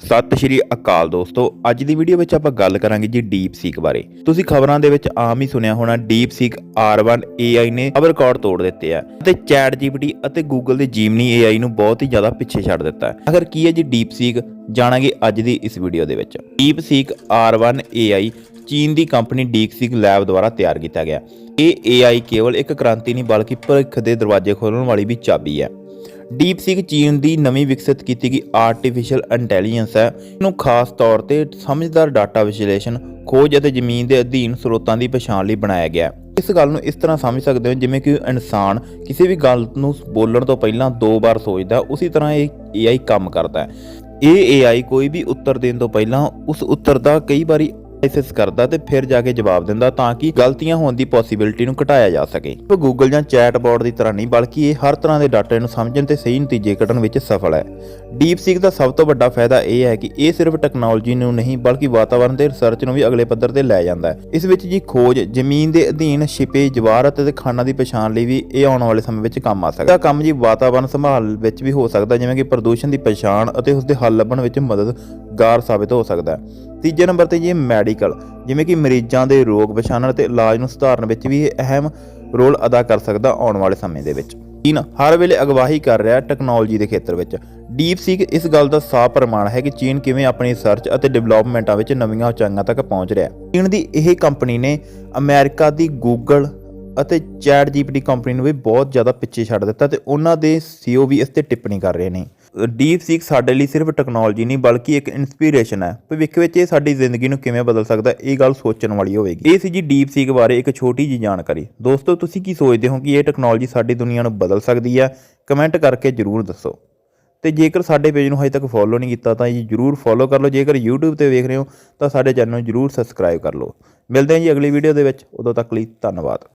ਸਤਿ ਸ਼੍ਰੀ ਅਕਾਲ ਦੋਸਤੋ। ਅੱਜ ਦੀ ਵੀਡੀਓ ਵਿੱਚ ਆਪਾਂ ਗੱਲ ਕਰਾਂਗੇ ਜੀ ਡੀਪ ਸੀਕ ਬਾਰੇ। ਤੁਸੀਂ ਖਬਰਾਂ ਦੇ ਵਿੱਚ ਆਮ ਹੀ ਸੁਣਿਆ ਹੋਣਾ ਡੀਪ ਸੀਕ R1 AI ਨੇ ਸਭ ਰਿਕਾਰਡ ਤੋੜ ਦਿੱਤੇ ਆ ਤੇ ਚੈਟ GPT ਅਤੇ Google ਦੇ Gemini AI ਨੂੰ ਬਹੁਤ ਹੀ ਜ਼ਿਆਦਾ ਪਿੱਛੇ ਛੱਡ ਦਿੱਤਾ ਹੈ। ਆਖਰ ਕੀ ਹੈ ਜੀ ਡੀਪ ਸੀਕ ਜਾਣਾਂਗੇ ਅੱਜ ਦੀ ਇਸ ਵੀਡੀਓ ਦੇ ਵਿੱਚ। ਡੀਪ ਸੀਕ R1 AI ਚੀਨ ਦੀ ਕੰਪਨੀ ਡੀਪਸੀਕ ਲੈਬ ਦੁਆਰਾ ਤਿਆਰ ਕੀਤਾ ਗਿਆ। ਇਹ AI ਕੇਵਲ ਇੱਕ ਕ੍ਰਾਂਤੀ ਨਹੀਂ, ਬਲਕਿ ਭਵਿੱਖ ਦੇ ਦਰਵਾਜ਼ੇ ਖੋਲ੍ਹਣ ਵਾਲੀ ਵੀ ਚਾਬੀ ਹੈ। ਡੀਪ ਡੀਪਸੀਕ ਚੀਨ ਦੀ ਨਵੀਂ ਵਿਕਸਿਤ ਕੀਤੀ ਗਈ ਆਰਟੀਫੀਸ਼ੀਅਲ ਇੰਟੈਲੀਜੈਂਸ ਹੈ। ਇਹਨੂੰ ਖਾਸ ਤੌਰ ਤੇ ਸਮਝਦਾਰ ਡਾਟਾ ਵਿਸ਼ਲੇਸ਼ਣ, ਖੋਜ ਅਤੇ ਜ਼ਮੀਨ ਦੇ ਅਧੀਨ ਸਰੋਤਾਂ ਦੀ ਪਛਾਣ ਲਈ ਬਣਾਇਆ ਗਿਆ ਇਸ ਗੱਲ ਨੂੰ ਇਸ ਤਰ੍ਹਾਂ ਸਮਝ ਸਕਦੇ ਹੋ ਜਿਵੇਂ ਕਿ ਇਨਸਾਨ ਕਿਸੇ ਵੀ ਗੱਲ ਨੂੰ ਬੋਲਣ ਤੋਂ ਪਹਿਲਾਂ ਦੋ ਵਾਰ ਸੋਚਦਾ, ਉਸੇ ਤਰ੍ਹਾਂ ਇਹ AI ਕੰਮ ਕਰਦਾ ਹੈ। ਇਹ AI ਕੋਈ ਵੀ ਉੱਤਰ ਦੇਣ ਤੋਂ ਪਹਿਲਾਂ ਉਸ ਉੱਤਰ ਦਾ ਕਈ ਵਾਰੀ ਐਨਾਲਿਸਿਸ ਕਰਦਾ ਤੇ ਫਿਰ ਜਾ ਕੇ ਜਵਾਬ ਦਿੰਦਾ ਤਾਂ ਕਿ ਗਲਤੀਆਂ ਹੋਣ ਦੀ ਪੋਸਿਬਿਲਿਟੀ ਨੂੰ ਘਟਾਇਆ ਜਾ ਸਕੇ। ਗੂਗਲ ਜਾਂ ਚੈਟਬੋਟ ਦੀ ਤਰ੍ਹਾਂ ਨਹੀਂ, ਬਲਕਿ ਇਹ ਹਰ ਤਰ੍ਹਾਂ ਦੇ ਡਾਟਾ ਨੂੰ ਸਮਝਣ ਤੇ ਸਹੀ ਨਤੀਜੇ ਕੱਢਣ ਵਿੱਚ ਸਫਲ ਹੈ। ਡੀਪਸੀਕ ਦਾ ਸਭ ਤੋਂ ਵੱਡਾ ਫਾਇਦਾ ਇਹ ਹੈ ਕਿ ਇਹ ਸਿਰਫ ਟੈਕਨੋਲੋਜੀ ਨੂੰ ਨਹੀਂ, ਬਲਕਿ ਵਾਤਾਵਰਣ ਦੇ ਰਿਸਰਚ ਨੂੰ ਵੀ ਅਗਲੇ ਪੱਧਰ ਤੇ ਲੈ ਜਾਂਦਾ ਹੈ। ਇਸ ਵਿੱਚ ਜੀ ਖੋਜ, ਜ਼ਮੀਨ ਦੇ ਅਧੀਨ ਛਿਪੇ ਜਵਾਹਰਤ ਅਤੇ ਖਾਣਾ ਦੀ ਪਛਾਣ ਲਈ ਵੀ ਇਹ ਆਉਣ ਵਾਲੇ ਸਮੇਂ ਵਿੱਚ ਕੰਮ ਆ ਸਕਦਾ ਹੈ। ਕੰਮ ਜੀ ਵਾਤਾਵਰਣ ਸੰਭਾਲ ਵਿੱਚ ਵੀ ਹੋ ਸਕਦਾ ਜਿਵੇਂ ਕਿ ਪ੍ਰਦੂਸ਼ਣ ਦੀ ਪਛਾਣ ਅਤੇ ਉਸ ਦੇ ਹੱਲ ਲੱਭਣ ਵਿੱਚ ਮਦਦ ਮਦਦਗਾਰ ਸਾਬਿਤ ਹੋ ਸਕਦਾ ਹੈ। ਤੀਜੇ ਨੰਬਰ ਤੇ ਜੀ ਮੈਡੀਕਲ, ਜਿਵੇਂ ਕਿ ਮਰੀਜ਼ਾਂ ਦੇ ਰੋਗ ਪਛਾਣਨ ਅਤੇ ਇਲਾਜ ਨੂੰ ਸੁਧਾਰਨ ਵਿੱਚ ਵੀ ਇਹ ਅਹਿਮ ਰੋਲ ਅਦਾ ਕਰ ਸਕਦਾ ਆਉਣ ਵਾਲੇ ਸਮੇਂ ਦੇ ਵਿੱਚ। ਚੀਨ ਹਰ ਵੇਲੇ ਅਗਵਾਹੀ ਕਰ ਰਿਹਾ ਟੈਕਨੋਲੋਜੀ ਦੇ ਖੇਤਰ ਵਿੱਚ। ਡੀਪ ਸੀਕ ਇਸ ਗੱਲ ਦਾ ਸਾਫ਼ ਪ੍ਰਮਾਣ ਹੈ ਕਿ ਚੀਨ ਕਿਵੇਂ ਆਪਣੀ ਰਿਸਰਚ ਅਤੇ ਡਿਵੈਲਪਮੈਂਟਾਂ ਵਿੱਚ ਨਵੀਆਂ ਉਚਾਈਆਂ ਤੱਕ ਪਹੁੰਚ ਰਿਹਾ ਹੈ। ਚੀਨ ਦੀ ਇਹ ਕੰਪਨੀ ਨੇ ਅਮਰੀਕਾ ਦੀ ਗੂਗਲ ਅਤੇ ਚੈਟ ਜੀਪੀਟੀ ਕੰਪਨੀ ਨੂੰ ਵੀ ਬਹੁਤ ਜ਼ਿਆਦਾ ਪਿੱਛੇ ਛੱਡ ਦਿੱਤਾ ਤੇ ਉਹਨਾਂ ਦੇ ਸੀਓ ਵੀ ਇਸ ਤੇ ਟਿੱਪਣੀ ਕਰ ਰਹੇ ਨੇ। ਡੀਪ ਸੀਕ ਸਾਡੇ ਲਈ ਸਿਰਫ ਟੈਕਨੋਲੋਜੀ ਨਹੀਂ, ਬਲਕਿ ਇੱਕ ਇਨਸਪੀਰੇਸ਼ਨ ਹੈ। ਭਵਿੱਖ ਵਿੱਚ ਇਹ ਸਾਡੀ ਜ਼ਿੰਦਗੀ ਨੂੰ ਕਿਵੇਂ ਬਦਲ ਸਕਦਾ ਇਹ ਗੱਲ ਸੋਚਣ ਵਾਲੀ ਹੋਵੇਗੀ। ਇਹ ਸੀ ਜੀ ਡੀਪ ਸੀਕ ਬਾਰੇ ਇੱਕ ਛੋਟੀ ਜੀ ਜਾਣਕਾਰੀ। ਦੋਸਤੋ, ਤੁਸੀਂ ਕੀ ਸੋਚਦੇ ਹੋ ਕਿ ਇਹ ਟੈਕਨੋਲੋਜੀ ਸਾਡੀ ਦੁਨੀਆ ਨੂੰ ਬਦਲ ਸਕਦੀ ਹੈ? ਕਮੈਂਟ ਕਰਕੇ ਜਰੂਰ ਦੱਸੋ। ਤੇ ਜੇਕਰ ਸਾਡੇ ਪੇਜ ਨੂੰ ਹਜੇ ਤੱਕ ਫੋਲੋ ਨਹੀਂ ਕੀਤਾ ਤਾਂ ਜੀ ਜਰੂਰ ਫੋਲੋ ਕਰ ਲਓ। ਜੇਕਰ YouTube ਤੇ ਵੇਖ ਰਹੇ ਹੋ ਤਾਂ ਸਾਡੇ ਚੈਨਲ ਨੂੰ ਜਰੂਰ ਸਬਸਕ੍ਰਾਈਬ ਕਰ ਲਓ। ਮਿਲਦੇ ਹਾਂ ਜੀ ਅਗਲੀ ਵੀਡੀਓ ਦੇ ਵਿੱਚ। ਉਦੋਂ ਤੱਕ ਲਈ ਧੰਨਵਾਦ।